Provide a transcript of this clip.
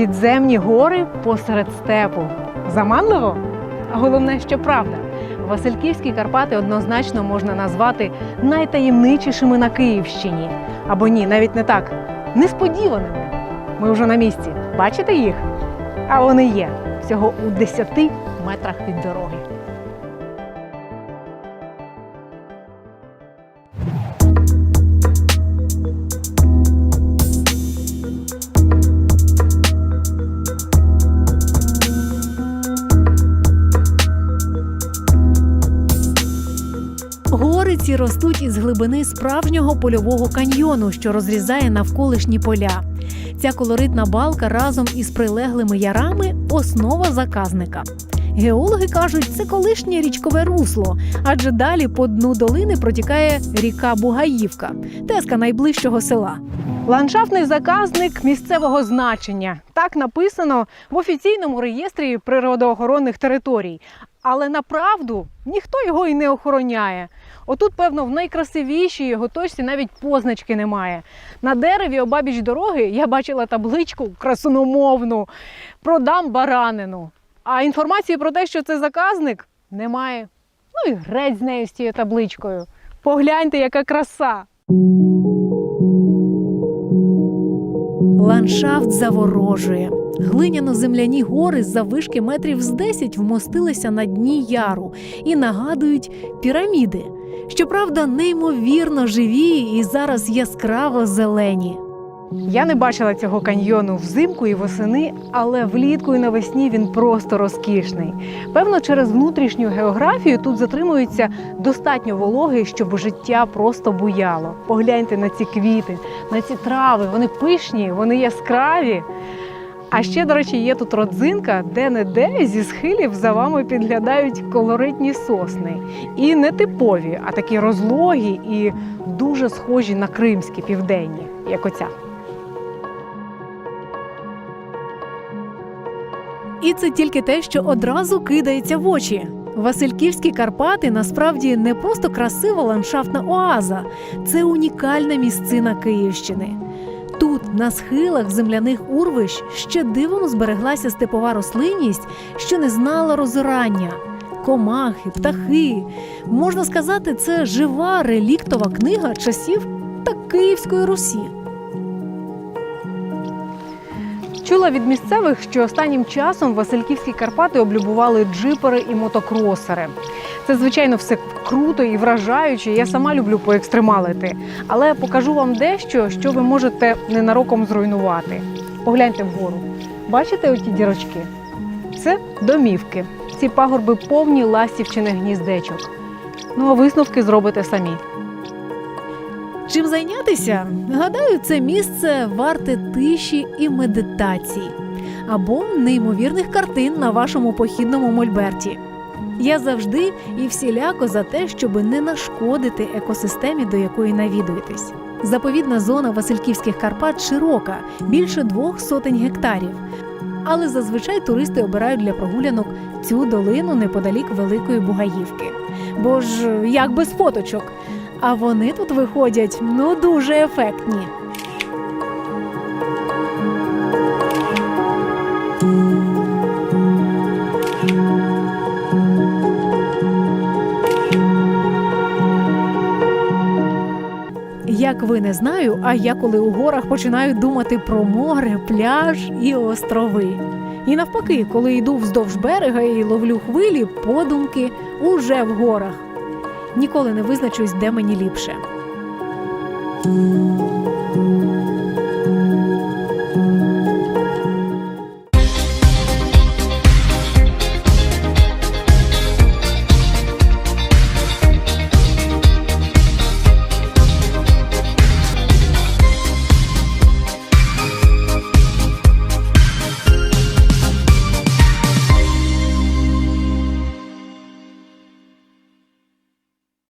Підземні гори посеред степу. Заманливо? А головне, що правда. Васильківські Карпати однозначно можна назвати найтаємничішими на Київщині. Або ні, навіть не так. Несподіваними. Ми вже на місці. Бачите їх? А вони є всього у 10 метрах від дороги. Гори ці ростуть із глибини справжнього польового каньйону, що розрізає навколишні поля. Ця колоритна балка разом із прилеглими ярами основа заказника. Геологи кажуть, це колишнє річкове русло, адже далі по дну долини протікає ріка Бугаївка, тезка найближчого села. Ландшафтний заказник місцевого значення. Так написано в офіційному реєстрі природоохоронних територій. Але направду ніхто його і не охороняє. Отут, певно, в найкрасивішій його точці навіть позначки немає. На дереві обабіч дороги я бачила табличку красуномовну продам баранину. А інформації про те, що це заказник, немає. Ну і греть з нею з цією табличкою. Погляньте, яка краса! Ландшафт заворожує. Глиняно-земляні гори заввишки метрів з 10 вмостилися на дні яру і нагадують піраміди. Щоправда, неймовірно живі і зараз яскраво зелені. Я не бачила цього каньйону взимку і восени, але влітку і навесні він просто розкішний. Певно, через внутрішню географію тут затримується достатньо вологи, щоб життя просто буяло. Погляньте на ці квіти, на ці трави. Вони пишні, вони яскраві. А ще, до речі, є тут родзинка, де не де зі схилів за вами підглядають колоритні сосни. І не типові, а такі розлогі і дуже схожі на кримські південні, як оця. Це тільки те, що одразу кидається в очі. Васильківські Карпати насправді не просто красива ландшафтна оаза, це унікальна місцина Київщини. Тут, на схилах земляних урвищ, ще дивом збереглася степова рослинність, що не знала розорання. Комахи, птахи. Можна сказати, це жива реліктова книга часів та Київської Русі. Чула від місцевих, що останнім часом Васильківські Карпати облюбували джипери і мотокросери. Це, звичайно, все круто і вражаюче. Я сама люблю поекстремалити. Але покажу вам дещо, що ви можете ненароком зруйнувати. Погляньте вгору. Бачите оті дірочки? Це домівки. Ці пагорби повні ластівчиних гніздечок. Ну а висновки зробите самі. Чим зайнятися? Гадаю, це місце варте тиші і медитації або неймовірних картин на вашому похідному мольберті. Я завжди і всіляко за те, щоб не нашкодити екосистемі, до якої навідуєтесь. Заповідна зона Васильківських Карпат широка, більше двох сотень гектарів. Але зазвичай туристи обирають для прогулянок цю долину неподалік Великої Бугаївки. Бо ж як без фоточок, а вони тут виходять ну дуже ефектні. Як ви не знаю, а я коли у горах починаю думати про море, пляж і острови. І навпаки, коли йду вздовж берега і ловлю хвилі, подумки уже в горах. Ніколи не визначусь, де мені ліпше.